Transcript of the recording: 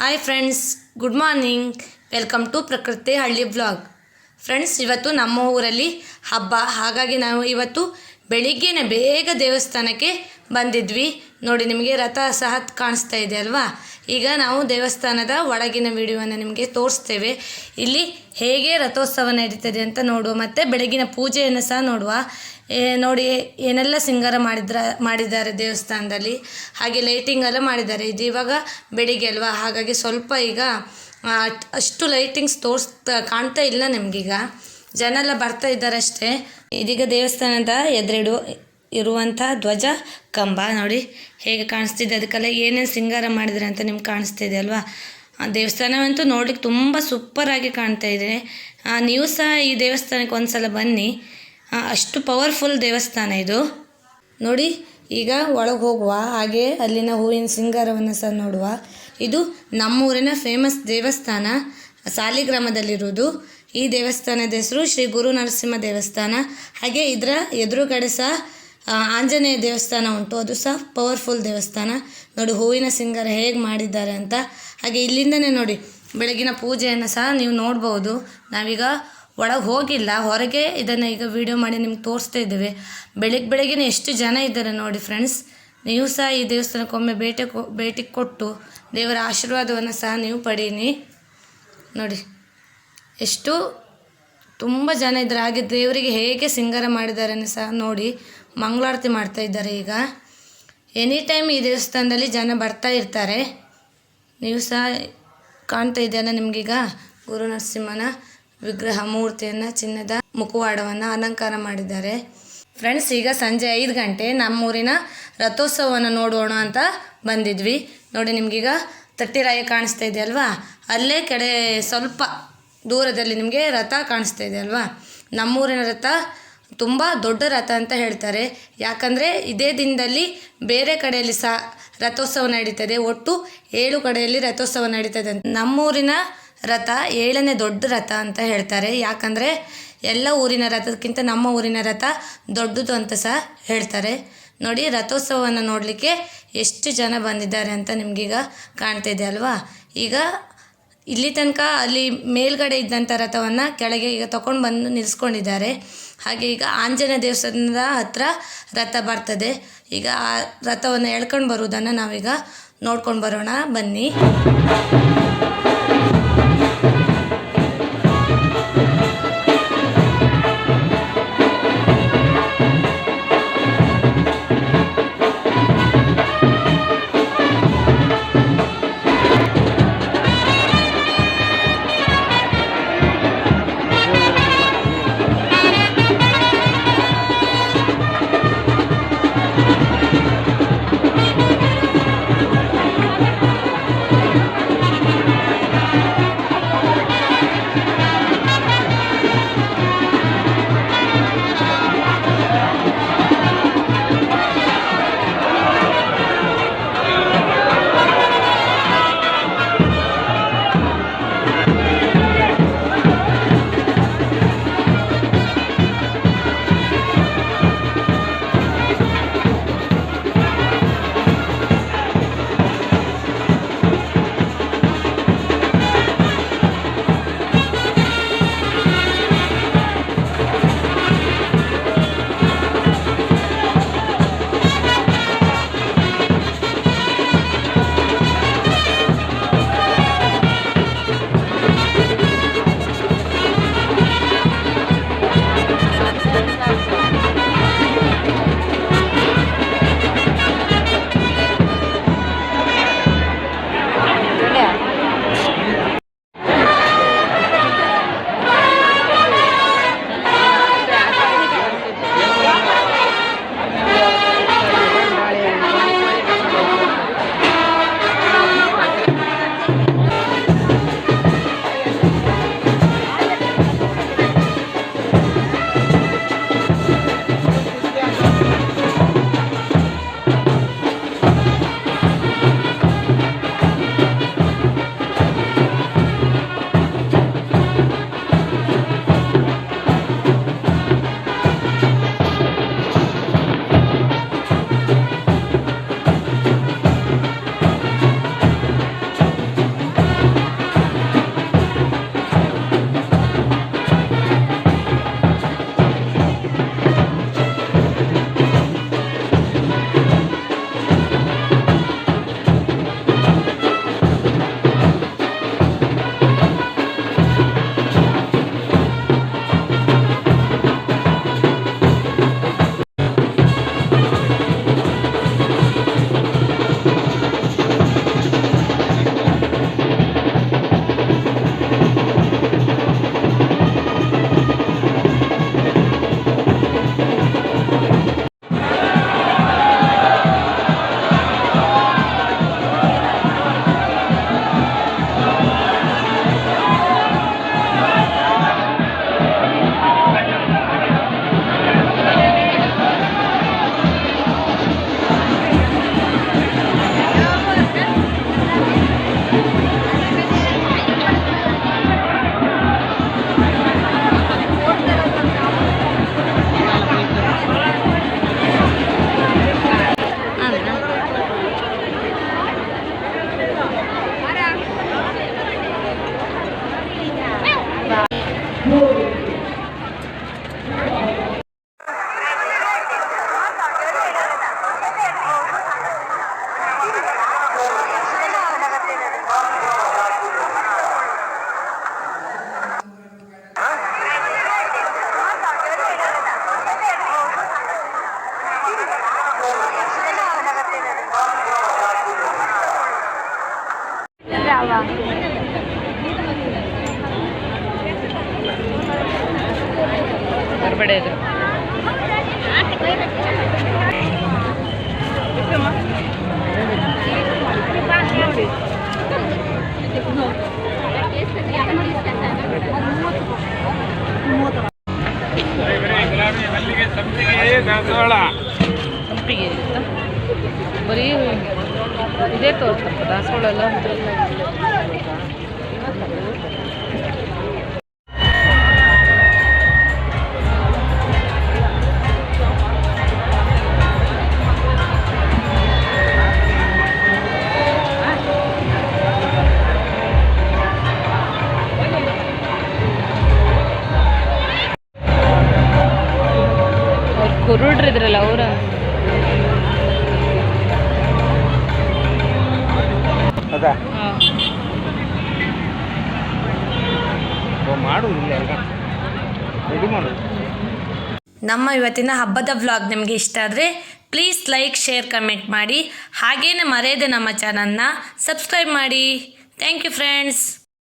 Hi friends good morning welcome to Prakruti Halli blog friends ಇವತ್ತು ನಮ್ಮ ಊರಲ್ಲಿ ಹಬ್ಬ. ಹಾಗಾಗಿ ನಾವು ಇವತ್ತು ಬೆಳಿಗ್ಗೆನೇ ಬೇಗ ದೇವಸ್ಥಾನಕ್ಕೆ ಬಂದಿದ್ವಿ. ನೋಡಿ, ನಿಮಗೆ ರಥ ಸಹ ಕಾಣಿಸ್ತಾ ಇದೆ ಅಲ್ವಾ? ಈಗ ನಾವು ದೇವಸ್ಥಾನದ ಒಳಗಿನ ವಿಡಿಯೋವನ್ನು ನಿಮಗೆ ತೋರಿಸ್ತೇವೆ. ಇಲ್ಲಿ ಹೇಗೆ ರಥೋತ್ಸವ ನಡೀತದೆ ಅಂತ ನೋಡುವ, ಮತ್ತು ಬೆಳಗಿನ ಪೂಜೆಯನ್ನು ಸಹ ನೋಡುವ. ಏ, ನೋಡಿ ಏನೆಲ್ಲ ಸಿಂಗಾರ ಮಾಡಿದ್ರ ಮಾಡಿದ್ದಾರೆ ದೇವಸ್ಥಾನದಲ್ಲಿ ಹಾಗೆ ಲೈಟಿಂಗ್ ಎಲ್ಲ ಮಾಡಿದ್ದಾರೆ. ಇದು ಇವಾಗ ಬೆಳಿಗ್ಗೆ ಅಲ್ವಾ? ಹಾಗಾಗಿ ಸ್ವಲ್ಪ ಈಗ ಅಷ್ಟು ಲೈಟಿಂಗ್ಸ್ ತೋರಿಸ್ತಾ ಕಾಣ್ತಾ ಇಲ್ಲ ನಮಗೀಗ. ಜನ ಎಲ್ಲ ಬರ್ತಾ ಇದ್ದಾರೆ ಅಷ್ಟೇ. ಇದೀಗ ದೇವಸ್ಥಾನದ ಎದುರಿಡು ಇರುವಂಥ ಧ್ವಜ ಕಂಬ ನೋಡಿ ಹೇಗೆ ಕಾಣಿಸ್ತಿದೆ. ಅದಕ್ಕೆಲ್ಲ ಏನೇನು ಸಿಂಗಾರ ಮಾಡಿದರೆ ಅಂತ ನಿಮ್ಗೆ ಕಾಣಿಸ್ತಿದೆ ಅಲ್ವಾ? ಆ ದೇವಸ್ಥಾನವಂತೂ ನೋಡ್ಲಿಕ್ಕೆ ತುಂಬ ಸೂಪರಾಗಿ ಕಾಣ್ತಾ ಇದೆ. ನೀವು ಸಹ ಈ ದೇವಸ್ಥಾನಕ್ಕೆ ಒಂದ್ಸಲ ಬನ್ನಿ. ಆ, ಅಷ್ಟು ಪವರ್ಫುಲ್ ದೇವಸ್ಥಾನ ಇದು. ನೋಡಿ, ಈಗ ಒಳಗೆ ಹೋಗುವ, ಹಾಗೆ ಅಲ್ಲಿನ ಹೂವಿನ ಸಿಂಗಾರವನ್ನು ಸಹ ನೋಡುವ. ಇದು ನಮ್ಮೂರಿನ ಫೇಮಸ್ ದೇವಸ್ಥಾನ ಸಾಲಿಗ್ರಾಮದಲ್ಲಿರುವುದು ಈ ದೇವಸ್ಥಾನದ ಹೆಸರು ಶ್ರೀ ಗುರು ನರಸಿಂಹ ದೇವಸ್ಥಾನ. ಹಾಗೆ ಇದರ ಎದುರುಗಡೆ ಸಹ ಆಂಜನೇಯ ದೇವಸ್ಥಾನ ಉಂಟು. ಅದು ಸಹ ಪವರ್ಫುಲ್ ದೇವಸ್ಥಾನ. ನೋಡಿ, ಹೂವಿನ ಸಿಂಗಾರ ಹೇಗೆ ಮಾಡಿದ್ದಾರೆ ಅಂತ. ಹಾಗೆ ಇಲ್ಲಿಂದನೇ ನೋಡಿ, ಬೆಳಗಿನ ಪೂಜೆಯನ್ನು ಸಹ ನೀವು ನೋಡ್ಬೋದು. ನಾವೀಗ ಒಳಗೆ ಹೋಗಿಲ್ಲ. ಹೊರಗೆ ಇದನ್ನು ಈಗ ವಿಡಿಯೋ ಮಾಡಿ ನಿಮ್ಗೆ ತೋರಿಸ್ತಾ ಇದ್ದೇವೆ. ಬೆಳಗ್ಗೆ ಬೆಳಗ್ಗೆ ಎಷ್ಟು ಜನ ಇದ್ದಾರೆ ನೋಡಿ ಫ್ರೆಂಡ್ಸ್ ನೀವು ಸಹ ಈ ದೇವಸ್ಥಾನಕ್ಕೊಮ್ಮೆ ಭೇಟಿ ಕೊ, ಭೇಟಿ ಕೊಟ್ಟು ದೇವರ ಆಶೀರ್ವಾದವನ್ನು ಸಹ ನೀವು ಪಡೀನಿ. ನೋಡಿ, ಎಷ್ಟು ತುಂಬ ಜನ ಇದ್ದಾರೆ. ಹಾಗೆ ದೇವರಿಗೆ ಹೇಗೆ ಸಿಂಗಾರ ಮಾಡಿದ್ದಾರೆ ಸಹ ನೋಡಿ ಮಂಗಳಾರತಿ ಮಾಡ್ತಾ ಇದ್ದಾರೆ ಈಗ. ಎನಿ ಟೈಮ್ ಈ ದೇವಸ್ಥಾನದಲ್ಲಿ ಜನ ಬರ್ತಾ ಇರ್ತಾರೆ, ನೀವು ಸಹ ಕಾಣ್ತಾ ಇದೆಯಲ್ಲ ನಿಮಗೀಗ? ಗುರು ನರಸಿಂಹನ ವಿಗ್ರಹ ಮೂರ್ತಿಯನ್ನು ಚಿನ್ನದ ಮುಖವಾಡವನ್ನು ಅಲಂಕಾರ ಮಾಡಿದ್ದಾರೆ. ಫ್ರೆಂಡ್ಸ್ ಈಗ ಸಂಜೆ ಐದು ಗಂಟೆ ನಮ್ಮೂರಿನ ರಥೋತ್ಸವವನ್ನು ನೋಡೋಣ ಅಂತ ಬಂದಿದ್ವಿ. ನೋಡಿ, ನಿಮಗೀಗ ತಟ್ಟಿರಾಯ ಕಾಣಿಸ್ತಾ ಇದೆ ಅಲ್ವಾ? ಅಲ್ಲೇ ಕಡೆ ಸ್ವಲ್ಪ ದೂರದಲ್ಲಿ ನಿಮಗೆ ರಥ ಕಾಣಿಸ್ತಾ ಇದೆ ಅಲ್ವಾ? ನಮ್ಮೂರಿನ ರಥ ತುಂಬ ದೊಡ್ಡ ರಥ ಅಂತ ಹೇಳ್ತಾರೆ. ಯಾಕಂದರೆ ಇದೇ ದಿನದಲ್ಲಿ ಬೇರೆ ಕಡೆಯಲ್ಲಿ ಸಹ ರಥೋತ್ಸವ ನಡೀತದೆ. ಒಟ್ಟು ಏಳು ಕಡೆಯಲ್ಲಿ ರಥೋತ್ಸವ ನಡೀತದೆ ನಮ್ಮೂರಿನ ರಥ ಏಳನೇ ದೊಡ್ಡ ರಥ ಅಂತ ಹೇಳ್ತಾರೆ. ಯಾಕಂದರೆ ಎಲ್ಲ ಊರಿನ ರಥಕ್ಕಿಂತ ನಮ್ಮ ಊರಿನ ರಥ ದೊಡ್ಡದು ಅಂತ ಸಹ ಹೇಳ್ತಾರೆ. ನೋಡಿ, ರಥೋತ್ಸವವನ್ನು ನೋಡಲಿಕ್ಕೆ ಎಷ್ಟು ಜನ ಬಂದಿದ್ದಾರೆ ಅಂತ ನಿಮಗೀಗ ಕಾಣ್ತಾ ಇದೆ ಅಲ್ವಾ? ಈಗ ಇಲ್ಲಿ ತನಕ ಅಲ್ಲಿ ಮೇಲ್ಗಡೆ ಇದ್ದಂಥ ರಥವನ್ನು ಕೆಳಗೆ ಈಗ ತಗೊಂಡು ಬಂದು ನಿಲ್ಲಿಸ್ಕೊಂಡಿದ್ದಾರೆ ಹಾಗೆ ಈಗ ಆಂಜನೇಯ ದೇವಸ್ಥಾನದ ಹತ್ರ ರಥ ಬರ್ತದೆ. ಈಗ ಆ ರಥವನ್ನು ಎಳ್ಕೊಂಡು ಬರುವುದನ್ನು ನಾವೀಗ ನೋಡ್ಕೊಂಡು ಬರೋಣ. ಬನ್ನಿ. ಇರುತ್ತಾ? ಬರೀ ಇದೇ ತೋರ್ತಪ್ಪ ದಾಸವಾಳೆಲ್ಲ ಅವ್ರು? ಇದ್ರಲ್ಲ ಅವ್ರ ನಮ್ಮ ಇವತ್ತಿನ ಹಬ್ಬದ ವ್ಲಾಗ್ ನಿಮಗೆ ಇಷ್ಟ ಆದರೆ ಪ್ಲೀಸ್ ಲೈಕ್ ಶೇರ್ ಕಮೆಂಟ್ ಮಾಡಿ. ಹಾಗೇನೆ ಮರೆಯದೆ ನಮ್ಮ ಚಾನಲ್ನ ಸಬ್ಸ್ಕ್ರೈಬ್ ಮಾಡಿ. Thank you friends